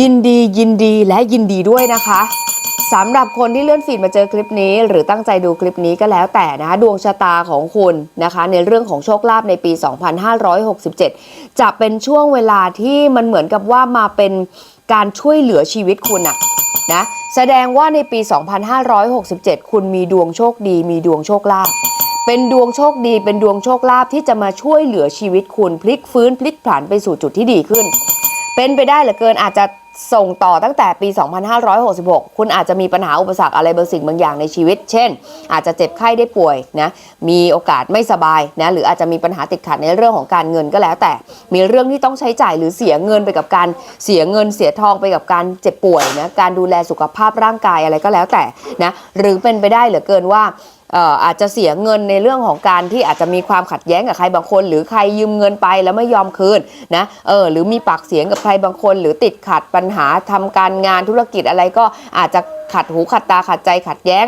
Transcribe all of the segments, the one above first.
ยินดียินดีและยินดีด้วยนะคะสำหรับคนที่เลื่อนฟีดมาเจอคลิปนี้ หรือตั้งใจดูคลิปนี้ก็แล้วแต่นะคะดวงชะตาของคุณนะคะ ในเรื่องของโชคลาภในปี 2567 จะเป็นช่วงเวลาที่มันเหมือนกับว่ามาเป็นการช่วยเหลือชีวิตคุณอะนะแสดงว่าในปี 2567 คุณมีดวงโชคดี มีดวงโชคลาภเป็นดวงโชคดี เป็นดวงโชคลาภที่จะมาช่วยเหลือชีวิตคุณพลิกฟื้นพลิกผันไปสู่จุดที่ดีขึ้น เป็นไปได้เหลือเกินอาจจะ ส่งต่อตั้งแต่ปี 2566 คุณอาจจะมีปัญหาอุปสรรคอะไรบางสิ่งบางอย่างในชีวิต เช่น อาจจะเจ็บไข้ได้ป่วยนะ มีโอกาสไม่สบายนะ หรืออาจจะมีปัญหาติดขัดในเรื่องของการเงินก็แล้ว แต่ มีเรื่องที่ต้องใช้จ่ายหรือเสียเงินไปกับการเสียเงินเสียทองไปกับการเจ็บป่วยนะ การดูแลสุขภาพร่างกายอะไรก็แล้วแต่นะ หรือเป็นไปได้เหลือเกินว่า อาจจะเสียเงินในเรื่องของการที่อาจจะมีความขัดแย้งกับใครบางคน หรือใครยืมเงินไปแล้วไม่ยอมคืนนะเออหรือมีปากเสียงกับใครบางคน หรือติดขัดปัญหาทำการงานธุรกิจอะไรก็อาจจะขัดหูขัดตาขัดใจขัดแย้ง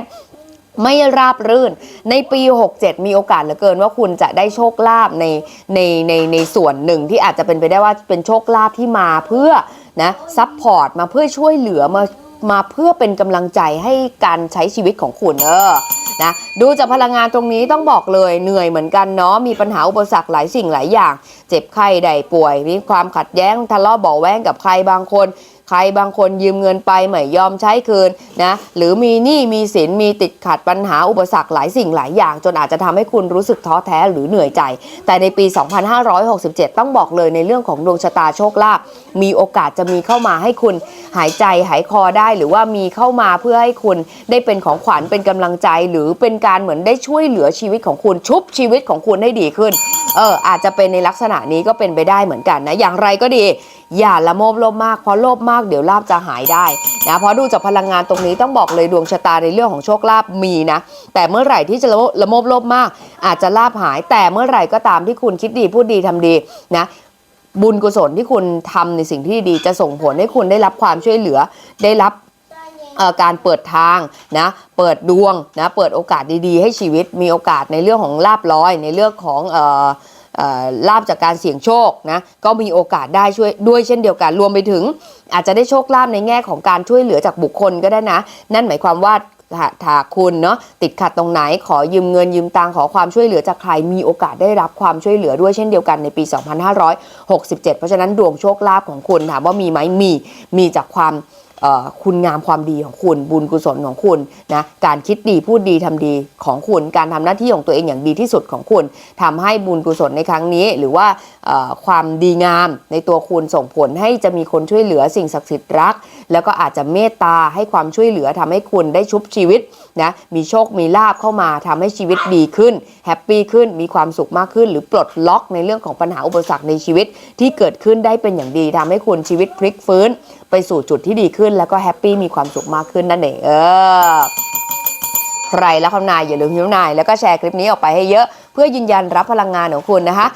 ไม่ราบรื่น ในปี 67 มีโอกาสเหลือเกินว่าคุณจะได้โชคลาภในในในในส่วนหนึ่งที่อาจจะเป็นไปได้ว่าเป็นโชคลาภที่มาเพื่อนะซัพพอร์ตมาเพื่อช่วยเหลือมา มาเพื่อเป็นกำลังใจให้การใช้ชีวิตของคุณเออนะดูจากพลังงานตรงนี้ต้องบอกเลยเหนื่อยเหมือนกันเนาะมีปัญหาอุปสรรคหลายสิ่งหลายอย่าง เจ็บไข้ได้ป่วย มีความขัดแย้งทะเลาะเบาแวงกับใครบางคน ใครบางคนยืมเงินไปไม่ยอมใช้คืนนะหรือมีหนี้มีสินมีติดขัดปัญหาอุปสรรคหลายสิ่งหลายอย่าง จนอาจจะทำให้คุณรู้สึกท้อแท้หรือเหนื่อยใจ แต่ในปี 2567 ต้องบอกเลยในเรื่องของดวงชะตาโชคลาภมีโอกาสจะมีเข้ามาให้คุณหายใจหายคอได้ หรือว่ามีเข้ามาเพื่อให้คุณได้เป็นของขวัญเป็นกำลังใจ หรือเป็นการเหมือนได้ช่วยเหลือชีวิตของคุณชุบชีวิตของคุณให้ดีขึ้นเอออาจจะเป็นในลักษณะนี้ก็เป็นไปได้เหมือนกันนะอย่างไรก็ดี อย่าละโมบโลภมากเพราะโลภมากเดี๋ยวลาบจะหายได้นะเพราะดูจากพลังงานตรงนี้ต้องบอกเลยดวงชะตาในเรื่องของโชคลาภมีนะ แต่เมื่อไหร่ที่จะละโมบโลภมาก อาจจะลาบหาย แต่เมื่อไหร่ก็ตามที่คุณคิดดีพูดดีทำดีนะบุญกุศลที่คุณทำในสิ่งที่ดีจะส่งผลให้คุณได้รับความช่วยเหลือได้รับการเปิดทางนะเปิดดวงนะเปิดโอกาสดีๆ ให้ชีวิตมีโอกาสในเรื่องของลาบลอยในเรื่องของออ ลาบจากการเสี่ยงโชคนะก็มีโอกาสได้ช่วยด้วยเช่นเดียวกันรวมไปถึง อาจจะได้โชคลาภในแง่ของการช่วยเหลือจากบุคคลก็ได้นะ นั่นหมายความว่าถ้าคุณเนาะติดขัดตรงไหนขอยืมเงินยืมตังขอความช่วยเหลือจากใครมีโอกาสได้รับความช่วยเหลือด้วยเช่นเดียวกันในปี 2567 เพราะฉะนั้นดวงโชคลาภของคุณถามว่ามีไหมมีมีจากความ คุณงามความดีของคุณ บุญกุศลของคุณนะการคิดดีพูดดีทำดีของคุณ การทำหน้าที่ของตัวเองอย่างดีที่สุดของคุณทำให้บุญกุศลในครั้งนี้ หรือว่าความดีงามในตัวคุณส่งผลให้จะมีคนช่วยเหลือสิ่งศักดิ์สิทธิ์รัก แล้วก็อาจจะเมตตาให้ความช่วยเหลือทำให้คุณได้ชุบชีวิตนะมีโชคมีลาบเข้ามาทำให้ชีวิตดีขึ้นแฮปปี้ขึ้นมีความสุขมากขึ้น หรือปลดล็อกในเรื่องของปัญหาอุปสรรคในชีวิตที่เกิดขึ้นได้เป็นอย่างดีทำให้คุณชีวิตพลิกฟื้น ไปสู่จุดที่ดีขึ้น แล้วก็แฮปปี้มีความสุขมากขึ้นนั่นเองเออใครแล้วคำนายอย่าลืมพิมพ์นาย แล้วก็แชร์คลิปนี้ออกไปให้เยอะ เพื่อยืนยันรับพลังงานของคุณนะคะ